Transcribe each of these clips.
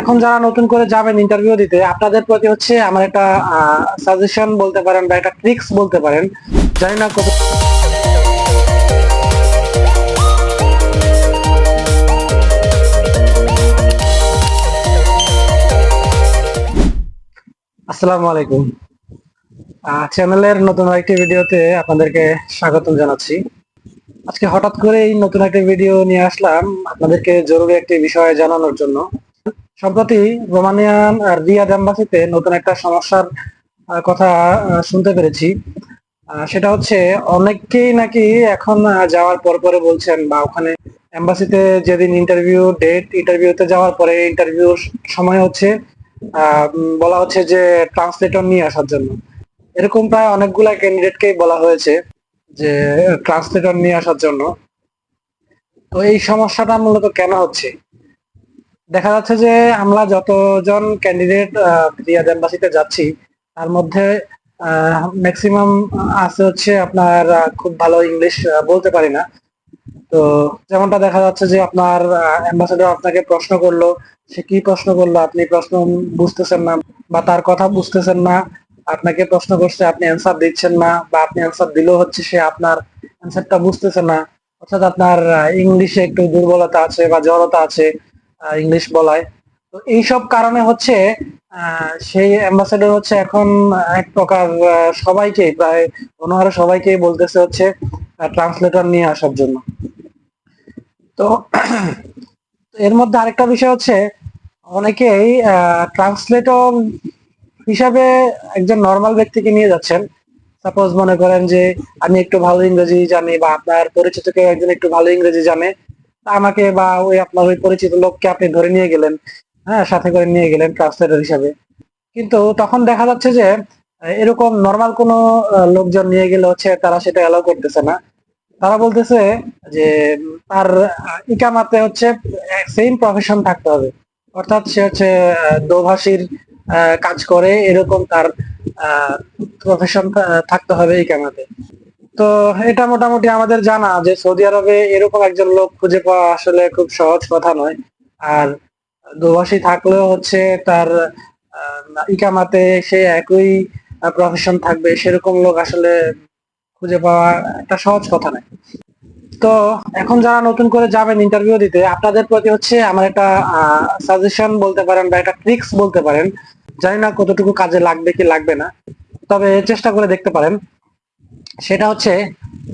এখন যারা নতুন করে যাবেন ইন্টারভিউ দিতে, আপনাদের প্রতি হচ্ছে আমার একটা সাজেশন বলতে পারেন বা একটা ট্রিক্স বলতে পারেন। জানি না কত আসসালামু আলাইকুম। চ্যানেলের নতুন একটি ভিডিওতে আপনাদেরকে স্বাগতম জানাচ্ছি। আজকে হঠাৎ করে এই নতুন একটা ভিডিও নিয়ে আসলাম আপনাদেরকে জরুরি একটি বিষয় জানানোর জন্য। সম্প্রতি রোমানিয়ান আর রিয়াদ এম্বাসিতে নতুন একটা সমস্যার কথা শুনতে পেরেছি। সেটা হচ্ছে অনেকেই নাকি এখন যাওয়ার পর পরে বলছেন বা ওখানে এম্বাসিতে যেদিন ইন্টারভিউ ডেট ইন্টারভিউতে যাওয়ার পরে ইন্টারভিউ সময় হচ্ছে বলা হচ্ছে যে ট্রান্সলেটর নিয়ে আসার জন্য। এরকম প্রায় অনেকগুলা ক্যান্ডিডেটকেই বলা হয়েছে যে ট্রান্সলেটর নিয়ে আসার জন্য। তো এই সমস্যাটা মূলত কেন হচ্ছে? দেখা যাচ্ছে যে আমরা যতজন ক্যান্ডিডেট রিয়াদ এম্বাসিতে যাচ্ছি, তার মধ্যে ম্যাক্সিমাম আছে হচ্ছে আপনার খুব ভালো ইংলিশ বলতে পারি না। তো যেমনটা দেখা যাচ্ছে যে আপনার অ্যাম্বাসেডর আপনাকে প্রশ্ন করল, সে কি প্রশ্ন করল? আপনি প্রশ্ন বুঝতেছেন না বা তার কথা বুঝতেছেন না, আপনাকে প্রশ্ন করছে, আপনি অ্যান্সার দিচ্ছেন না বা আপনি অ্যান্সার দিলেও হচ্ছে সে আপনার অ্যান্সারটা বুঝতেছে না। অর্থাৎ আপনার ইংলিশে একটু দুর্বলতা আছে বা জড়তা আছে। ইংলিশ বলায়। তো এইসব কারণে হচ্ছে সেই অ্যাম্বাসেডর হচ্ছে এখন এক প্রকার সবাইকে প্রায় অনহারে সবাইকেই বলতেছে হচ্ছে ট্রান্সলেটর নিয়ে আসার জন্য। তো এর মধ্যে আরেকটা বিষয় হচ্ছে, অনেকেই ট্রান্সলেটর হিসাবে একজন নর্মাল ব্যক্তিকে নিয়ে যাচ্ছেন। সাপোজ মনে করেন যে, আমি একটু ভালো ইংরেজি জানি বা আপনার পরিচিত কেউ একজন একটু ভালো ইংরেজি জানে। আমাকে বা ওই আপনার ওই পরিচিত লোককে আপনি ধরে নিয়ে গেলেন হ্যাঁ সাথে করে নিয়ে গেলেন ট্রান্সলেটর হিসাবে। কিন্তু তখন দেখা যাচ্ছে যে, এরকম নর্মাল কোনো লোকজন নিয়ে গেলে হচ্ছে তারা সেটা অ্যালাউ করতেছে না। তারা বলতেছে যে, তার ইকামাতে হচ্ছে সেম প্রফেশন থাকতে হবে। অর্থাৎ সে হচ্ছে দোভাষীর কাজ করে, এরকম তার প্রফেশন থাকতে হবে ইকামাতে। তো এটা মোটামুটি আমাদের জানা যে সৌদি আরবে এরকম একজন লোক খুঁজে পাওয়া আসলে খুব সহজ কথা নয়। আর দোভাষী থাকলেও হচ্ছে তার ইকামাতে সে একই প্রফেশন থাকবে, সেরকম লোক আসলে খুঁজে পাওয়া একটা সহজ কথা নয়। তো এখন যারা নতুন করে যাবেন ইন্টারভিউ দিতে, আপনাদের প্রতি হচ্ছে আমার একটা সাজেশন বলতে পারেন বা একটা ট্রিক্স বলতে পারেন। জানি না কতটুকু কাজে লাগবে কি লাগবে না, তবে চেষ্টা করে দেখতে পারেন। সেটা হচ্ছে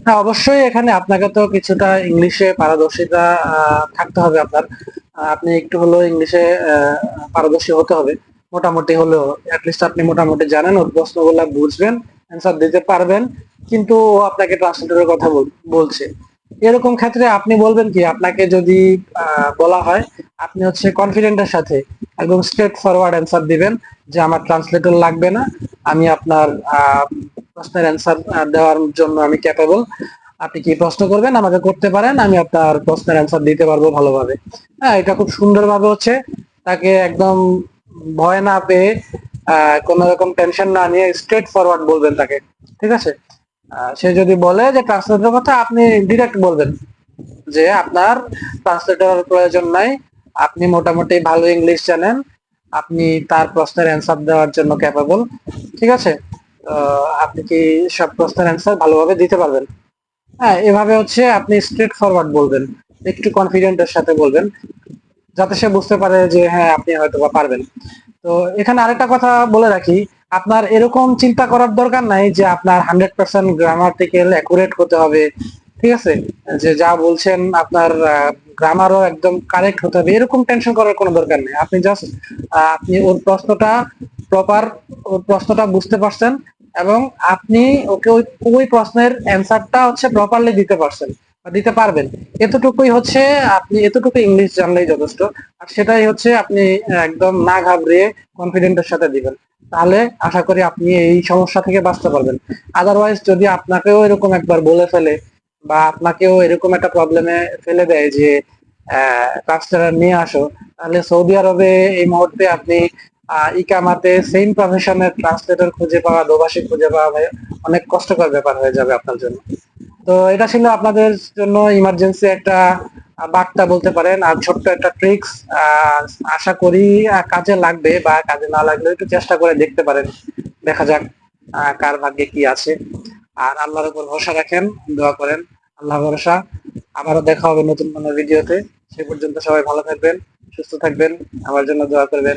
হ্যাঁ অবশ্যই এখানে আপনাকে তো কিছুটা ইংলিশে পারদর্শিতা থাকতে হবে আপনার। আপনি একটু হলেও ইংলিশে পারদর্শী হতে হবে। মোটামুটি হলেও অ্যাটলিস্ট আপনি মোটামুটি জানেন ওর প্রশ্নগুলো বুঝবেন অ্যান্সার দিতে পারবেন, কিন্তু আপনাকে ট্রান্সলেটরের কথা বলছে। এরকম ক্ষেত্রে আপনি বলবেন কি, আপনাকে যদি বলা হয়, আপনি হচ্ছে কনফিডেন্টের সাথে একদম স্ট্রেট ফরওয়ার্ড অ্যান্সার দিবেন যে আমার ট্রান্সলেটর লাগবে না, আমি আপনার প্রশ্নের অ্যান্সার দেওয়ার জন্য আমি ক্যাপেবল আপনি কি প্রশ্ন করবেন? আমাকে করতে পারেন, আমি আপনার প্রশ্নের অ্যান্সার দিতে পারব ভালোভাবে। হ্যাঁ এটা খুব সুন্দরভাবে হচ্ছে। তাকে একদম ভয় না পেয়ে কোনো রকম টেনশন না নিয়ে স্ট্রেট ফরওয়ার্ড বলবেন তাকে। ঠিক আছে? সে যদি বলে যে ট্রান্সলেটর কথা, আপনি ডিরেক্ট বলবেন যে আপনার ট্রান্সলেটর প্রয়োজন নাই। আপনি মোটামুটি ভালো ইংলিশ জানেন। আপনি তার প্রশ্নের অ্যান্সার দেওয়ার জন্য ক্যাপেবল ঠিক আছে? আপনি কি সব প্রশ্নের অ্যান্সার ভালোভাবে দিতে পারবেন? হ্যাঁ এভাবে হচ্ছে আপনি স্ট্রেট ফরওয়ার্ড বলবেন, একটু কনফিডেন্টের সাথে বলবেন, যাতে সে বুঝতে পারে যে হ্যাঁ আপনি হয়তো বা পারবেন। তো এখানে আরেকটা কথা বলে রাখি, আপনার এরকম চিন্তা করার দরকার নাই যে আপনার হান্ড্রেড পার্সেন্ট গ্রামাটিক্যাল অ্যাকুরেট হতে হবে, ঠিক আছে? যে যা বলছেন আপনার গ্রামারও একদম কারেক্ট হতে হবে, এরকম টেনশন করার কোনো দরকার নেই। আপনি জাস্ট আপনি ওর প্রশ্নটা প্রপার ওর প্রশ্নটা বুঝতে পারছেন এবং আপনি ওকে ওই ওই প্রশ্নের অ্যান্সারটা হচ্ছে প্রপারলি দিতে পারছেন বা দিতে পারবেন। এতটুকুই হচ্ছে আপনি এতটুকু ইংলিশ জানলেই যথেষ্ট। আর সেটাই হচ্ছে আপনি একদম না ঘাবড়িয়ে কনফিডেন্টের সাথে দিবেন। তাহলে আশা করি আপনি এই সমস্যা থেকে বাঁচতে পারবেন। আদারওয়াইজ যদি আপনাকেও এরকম একবার বলে ফেলে বা আপনাকেও এরকম একটা প্রবলেমে ফেলে দেয় যে ট্রান্সলেটার নিয়ে আসো, তাহলে সৌদি আরবে এই মুহূর্তে আপনি ইকামাতে সেম প্রফেশনের ট্রান্সলেটর খুঁজে পাওয়া দোভাষী খুঁজে পাওয়া ভাই, অনেক কষ্টকর ব্যাপার হয়ে যাবে আপনার জন্য। তো এটা ছিল আপনাদের জন্য ইমার্জেন্সি একটা বার্তা বলতে পারেন। আর ছোট্ট একটা ট্রিক্স আশা করি কাজে লাগবে বা কাজে না লাগলেও একটু চেষ্টা করে দেখতে পারেন। দেখা যাক কার ভাগ্যে কি আছে। আর আল্লাহর উপর ভরসা রাখেন, দোয়া করেন। আল্লাহ ভরসা। আবারও দেখা হবে নতুন কোনো ভিডিওতে। সে পর্যন্ত সবাই ভালো থাকবেন, সুস্থ থাকবেন। আমার জন্য দোয়া করবেন।